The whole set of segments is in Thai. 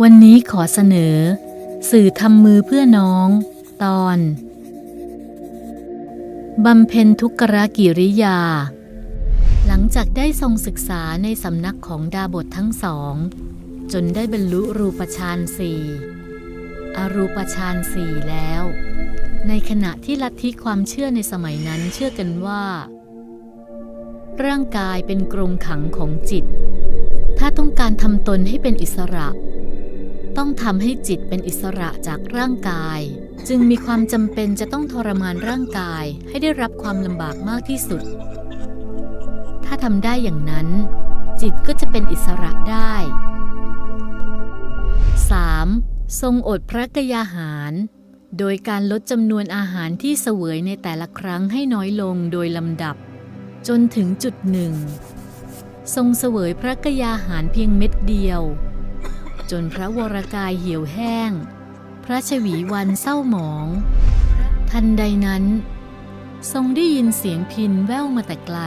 วันนี้ขอเสนอ สื่อทำมือเพื่อน้อง ตอนบำเพ็ญทุกขกิริยา หลังจากได้ทรงศึกษาในสำนักของดาบททั้งสอง จนได้บรรลุรูปฌานสี่อรูปฌานสี่แล้ว ในขณะที่ลัทธิความเชื่อในสมัยนั้นเชื่อกันว่า ร่างกายเป็นกรงขังของจิต ถ้าต้องการทำตนให้เป็นอิสระ ต้องทำให้จิตเป็นอิสระจากร่างกาย จึงมีความจำเป็นจะต้องทรมานร่างกายให้ได้รับความลำบากมากที่สุด ถ้าทำได้อย่างนั้น จิตก็จะเป็นอิสระได้ 3. ทรงอดพระกยาหาร โดยการลดจำนวนอาหารที่เสวยในแต่ละครั้งให้น้อยลงโดยลำดับ จนถึงจุดหนึ่ง ทรงเสวยพระกยาหารเพียงเม็ดเดียว จนพระวรกายเหี่ยวแห้ง พระชวีวันเศร้าหมอง ทันใดนั้น ทรงได้ยินเสียงพินแว่วมาแต่ไกล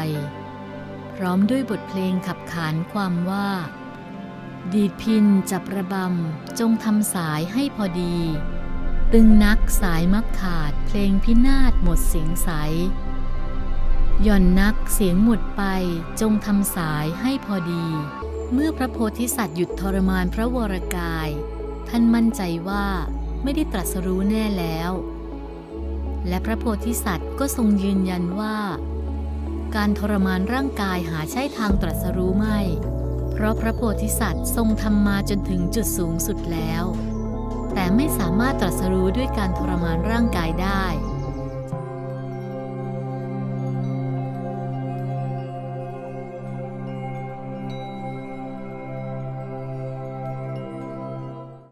พร้อมด้วยบทเพลงขับขานความว่า ดีดพินจับระบำจงทำสายให้พอดี ตึงนักสายมักขาดเพลงพินาศหมดเสียงใสหย่อนนักเสียงหมดไปจงทำสายให้พอดี เมื่อพระโพธิสัตว์หยุดทรมานพระวรกาย ท่านมั่นใจว่าไม่ได้ตรัสรู้แน่แล้ว และพระโพธิสัตว์ก็ทรงยืนยันว่า การทรมานร่างกายหาใช่ทางตรัสรู้ไม่ เพราะพระโพธิสัตว์ทรงทำมาจนถึงจุดสูงสุดแล้ว แต่ไม่สามารถตรัสรู้ด้วยการทรมานร่างกายได้